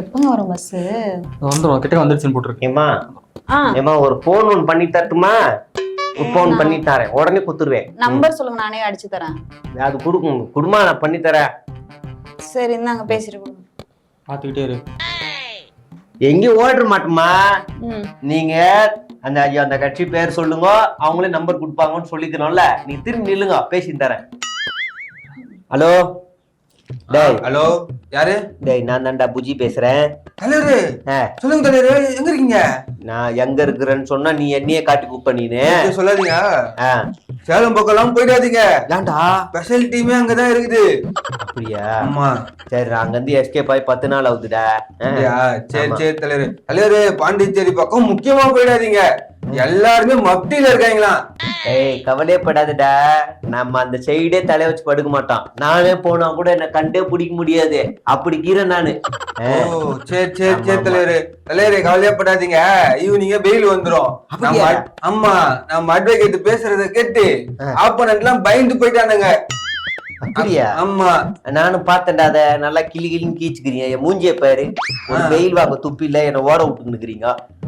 எப்பங்க வரும் பஸ் வந்துடும் கிட்ட வந்துருச்சுன்னு போட்டிருக்கு. ஏமா ஒரு போன் ஒன்று பண்ணி தரட்டுமா? போன் பண்ணி தரேன். உடனே குத்துருவேன். நம்பர் சொல்லுங்க நானே அடிச்சு தரேன். அது கொடுக்கும். குடுமா நான் பண்ணி தரேன். சரி இந்தாங்க பேசிட்டு கொடுங்க. பார்த்துக்கிட்டே இரு. எங்கேயும் ஓடிட மாட்டோமா? நீங்க அந்த ஐயோ அந்த கட்சி பேர் சொல்லுங்க. அவங்களே நம்பர் கொடுப்பாங்கன்னு சொல்லிக்கணும்ல. நீ திரும்பி நில்லுங்க. பேசி தரேன். ஹலோ? டேய். ஹலோ யாரு? டேய் நான் தான்டா புஜி பேசுறேன். தலைவரு சொல்லுங்க தலைவரு எங்க இருக்கீங்க? நான் எங்க இருக்கிறேன்னு சொன்னா நீ என்னையே காட்டி கூப்ப நீனு சொல்லாதீங்க? சேலம் பக்கம்லாம் போயிடாதீங்க. ஏன்டா? ஸ்பெஷல் டீமே அங்கதான் இருக்குது. அப்படியா? ஆமா. சரி நான் அங்கிருந்து எஸ்கேப் ஆகி பத்து நாள் ஆகுதுடா? சரி. சரி தலைவர். தலைவரு பாண்டிச்சேரி பக்கம் முக்கியமா போயிடாதீங்க. எல்லாருமே மப்டியில இருக்காங்களாம் ஏய் கவலையப்படாதடா. நம்ம அந்த சைடே தலை வச்சு படுக்க மாட்டோம் நானே போனா கூட என்ன கண்டே பிடிக்க முடியாது. அப்படி கீரை நானு. ஓ சரி சரி சரி. தலைவரு. தலைவரே கவலையப்படாதீங்க. ஈவினிங்க பெயில் வந்துரும்? நம்ம ஆமா நம்ம அட்வொகேட் பேசுறத கேட்டு. ஆப்போனன்ட் எல்லாம் பயந்து போயிட்டானுங்க. அப்படியா? ஆமா நானும் பார்த்தேன்டா அத நல்லா கிளி கிளின்னு கீச்சுக்கிறீங்க. என் மூஞ்சிய பாரு. ஒரு வெயில் வாங்க துப்பி இல்ல என்ன ஓட விட்டுருக்கிறீங்க